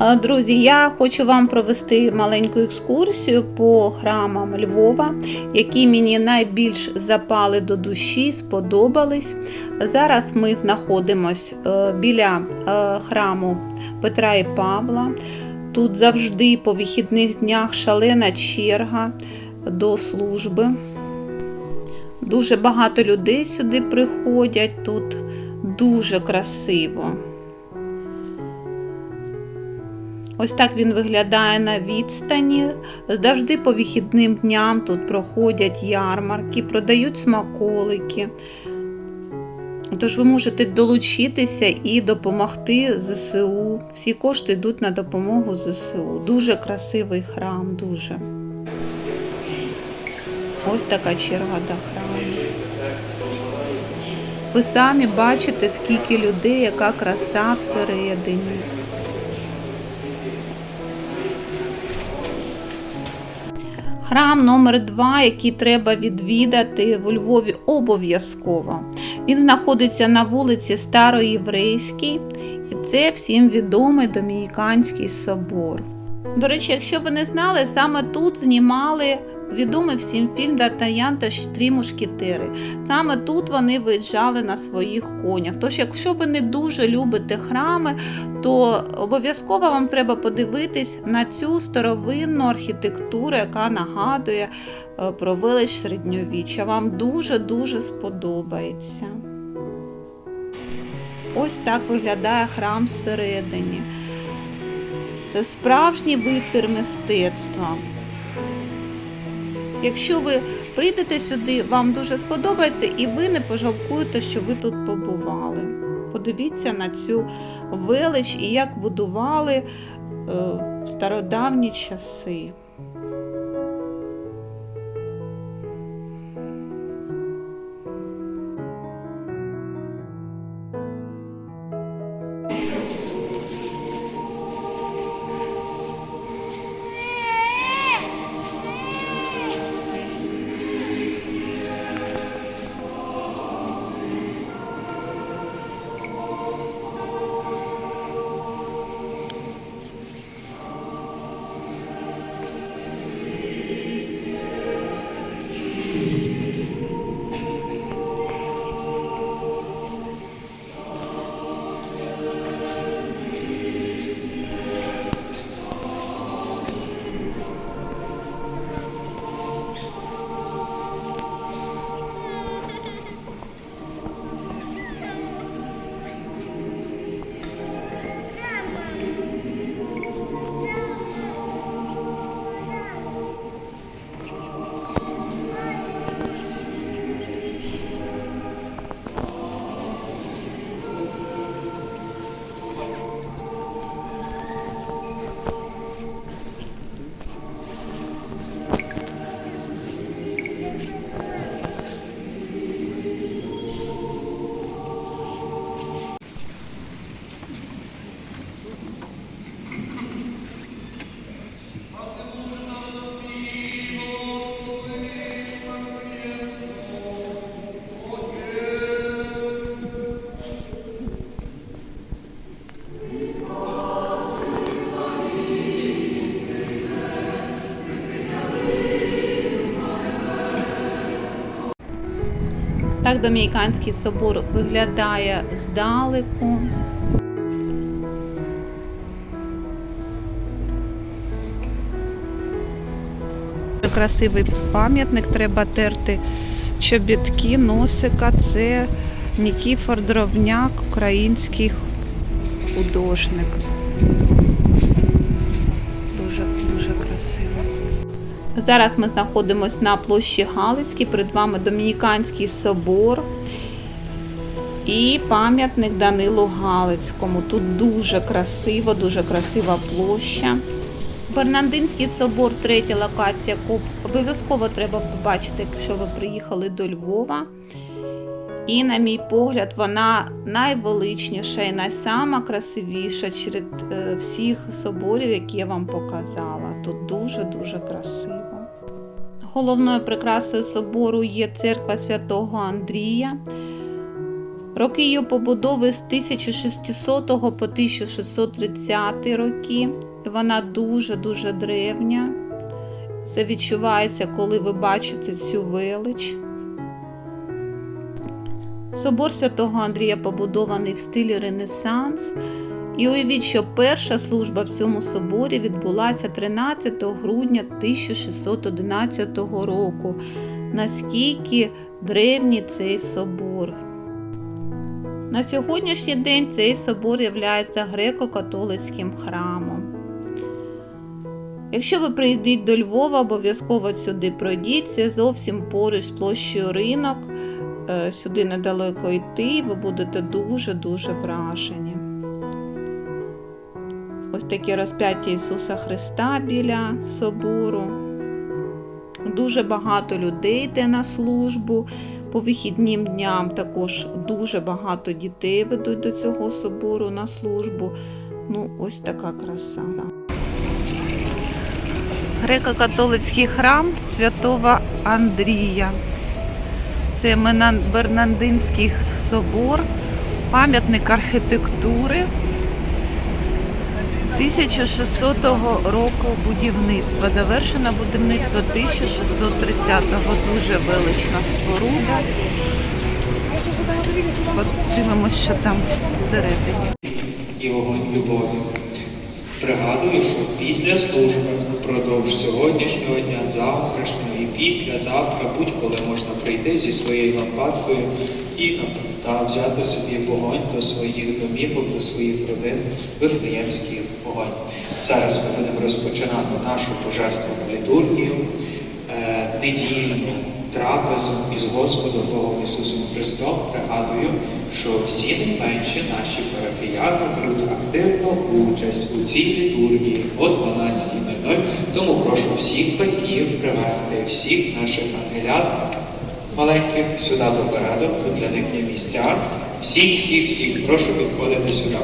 Е, Друзі, я хочу вам провести маленьку екскурсію по храмам Львова, які мені найбільш запали до душі, сподобались. Зараз ми знаходимося біля е, храму Петра і Павла. Тут завжди по вихідних днях шалена черга до служби. Дуже багато людей сюди приходять, тут дуже красиво. Ось так він виглядає на відстані. Завжди по вихідним дням тут проходять ярмарки, продають смаколики. Тож ви можете долучитися і допомогти ЗСУ. Всі кошти йдуть на допомогу ЗСУ. Дуже красивий храм, дуже. Ось така черга до храму. Ви самі бачите, скільки людей, яка краса всередині. Храм номер 2 який треба відвідати у Львові обов'язково. Він знаходиться на вулиці Староєврейській, і це всім відомий Домініканський собор. До речі, якщо ви не знали, саме тут знімали відомий всім фільм Д'Артаньян та Три мушкетери. Саме тут вони виїжджали на своїх конях. Тож, якщо ви не дуже любите храми, то обов'язково вам треба подивитись на цю старовинну архітектуру, яка нагадує е, про велич середньовіччя. Вам дуже-дуже сподобається. Ось так виглядає храм всередині. Це справжній витвір мистецтва. Якщо ви прийдете сюди, вам дуже сподобається і ви не пожалкуєте, що ви тут побували. Подивіться на цю велич і як будували е, в стародавні часи. Так Домініканський собор виглядає здалеку. Красивий пам'ятник, треба терти чобітки, носика. Це Нікіфор Дровняк, український художник. Зараз ми знаходимося на площі Галицькій, перед вами Домініканський собор і пам'ятник Данилу Галицькому. Тут дуже красиво, дуже красива площа. Бернандинський собор, третя локація, яку обов'язково треба побачити, якщо ви приїхали до Львова. І, на мій погляд, вона найвеличніша і найсама красивіша серед е, всіх соборів, які я вам показала. Тут дуже-дуже красиво. Головною прикрасою собору є церква святого Андрія. Роки її побудови з 1600 по 1630 роки. Вона дуже-дуже древня. Це відчувається, коли ви бачите цю велич. Собор святого Андрія побудований в стилі Ренесанс. І уявіть, що перша служба в цьому соборі відбулася 13 грудня 1611 року. Наскільки древній цей собор. На сьогоднішній день цей собор є греко-католицьким храмом. Якщо ви приїдете до Львова, обов'язково сюди пройдіть. Це зовсім поруч з площею ринок. Е, Сюди недалеко йти, ви будете дуже-дуже вражені. Ось таке розп'яття Ісуса Христа біля собору. Дуже багато людей йде на службу. По вихіднім дням також дуже багато дітей ведуть до цього собору на службу. Ну, ось така краса. Греко-католицький храм святого Андрія. Це Бернандинський собор, пам'ятник архітектури 1600 року будівництва. Завершено будівництво 1630-го. Дуже велична споруда. Подивимося, що там всередині. і вогонь любові. Пригадую, що після служби впродовж сьогоднішнього дня, завтрашнього і післязавтра будь-коли можна прийти зі своєю лампадкою і та взяти собі вогонь до своїх домівок, до своїх родин, вифлеємський вогонь. Зараз ми будемо розпочинати нашу божественну літургію, е, недільну трапезу із Господом Богом Ісусом Христом. Пригадую, що всі найменші наші парафіяни беруть активну участь у цій літургії о 12.00. Тому прошу всіх батьків привезти всіх наших ангелят маленьких сюди попереду, тут для них є місця. Всіх, всіх, всіх, прошу підходити сюди.